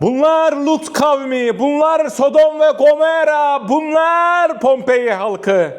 Bunlar Lut kavmi, bunlar Sodom ve Gomera, bunlar Pompei halkı.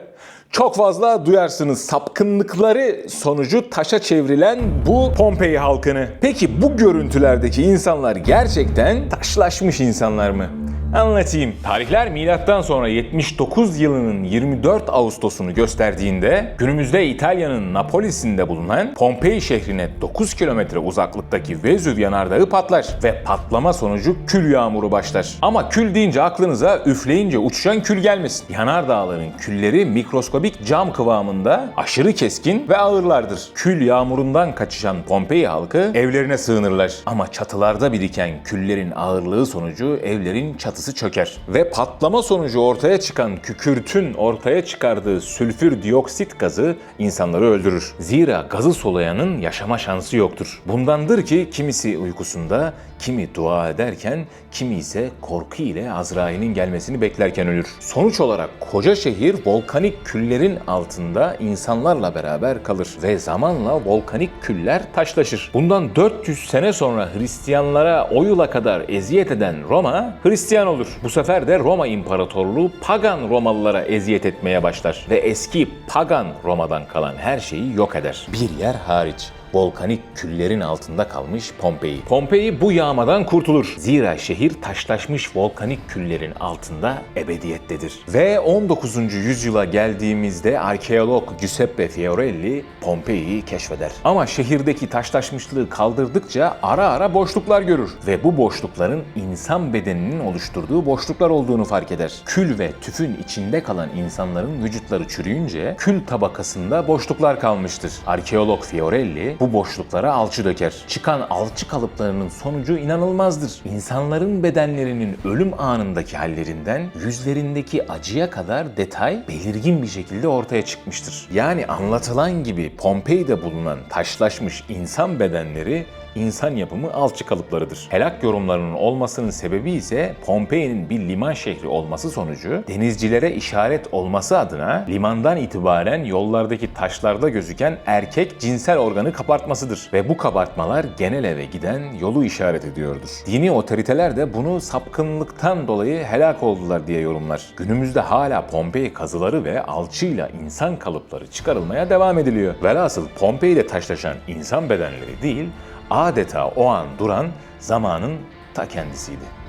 Çok fazla duyarsınız sapkınlıkları sonucu taşa çevrilen bu Pompei halkını. Peki bu görüntülerdeki insanlar gerçekten taşlaşmış insanlar mı? Anlatayım. Tarihler milattan sonra 79 yılının 24 Ağustos'unu gösterdiğinde günümüzde İtalya'nın Napolis'inde bulunan Pompei şehrine 9 kilometre uzaklıktaki Vezüv yanardağı patlar ve patlama sonucu kül yağmuru başlar. Ama kül deyince aklınıza üfleyince uçuşan kül gelmesin. Yanardağların külleri mikroskobik cam kıvamında aşırı keskin ve ağırlardır. Kül yağmurundan kaçışan Pompei halkı evlerine sığınırlar. Ama çatılarda biriken küllerin ağırlığı sonucu evlerin çatısı çöker. Ve patlama sonucu ortaya çıkan kükürtün ortaya çıkardığı sülfür dioksit gazı insanları öldürür. Zira gazı soluyanın yaşama şansı yoktur. Bundandır ki kimisi uykusunda, kimi dua ederken, kimi ise korku ile Azrail'in gelmesini beklerken ölür. Sonuç olarak koca şehir volkanik küllerin altında insanlarla beraber kalır ve zamanla volkanik küller taşlaşır. Bundan 400 sene sonra Hristiyanlara o yıla kadar eziyet eden Roma Hristiyan olur. Bu sefer de Roma İmparatorluğu pagan Romalılara eziyet etmeye başlar ve eski pagan Roma'dan kalan her şeyi yok eder. Bir yer hariç volkanik küllerin altında kalmış Pompei. Pompei bu yağmadan kurtulur. Zira şehir taşlaşmış volkanik küllerin altında ebediyettedir. Ve 19. yüzyıla geldiğimizde arkeolog Giuseppe Fiorelli Pompei'yi keşfeder. Ama şehirdeki taşlaşmışlığı kaldırdıkça ara ara boşluklar görür ve bu boşlukların insan bedeninin oluşturduğu boşluklar olduğunu fark eder. Kül ve tüfün içinde kalan insanların vücutları çürüyünce kül tabakasında boşluklar kalmıştır. Arkeolog Fiorelli bu boşluklara alçı döker. Çıkan alçı kalıplarının sonucu inanılmazdır. İnsanların bedenlerinin ölüm anındaki hallerinden yüzlerindeki acıya kadar detay belirgin bir şekilde ortaya çıkmıştır. Yani anlatılan gibi Pompei'de bulunan taşlaşmış insan bedenleri insan yapımı alçı kalıplarıdır. Helak yorumlarının olmasının sebebi ise Pompei'nin bir liman şehri olması sonucu denizcilere işaret olması adına limandan itibaren yollardaki taşlarda gözüken erkek cinsel organı kabartmasıdır. Ve bu kabartmalar genel eve giden yolu işaret ediyordur. Dini otoriteler de bunu sapkınlıktan dolayı helak oldular diye yorumlar. Günümüzde hala Pompei kazıları ve alçıyla insan kalıpları çıkarılmaya devam ediliyor. Velhasıl Pompei'de taşlaşan insan bedenleri değil, adeta o an duran zamanın ta kendisiydi.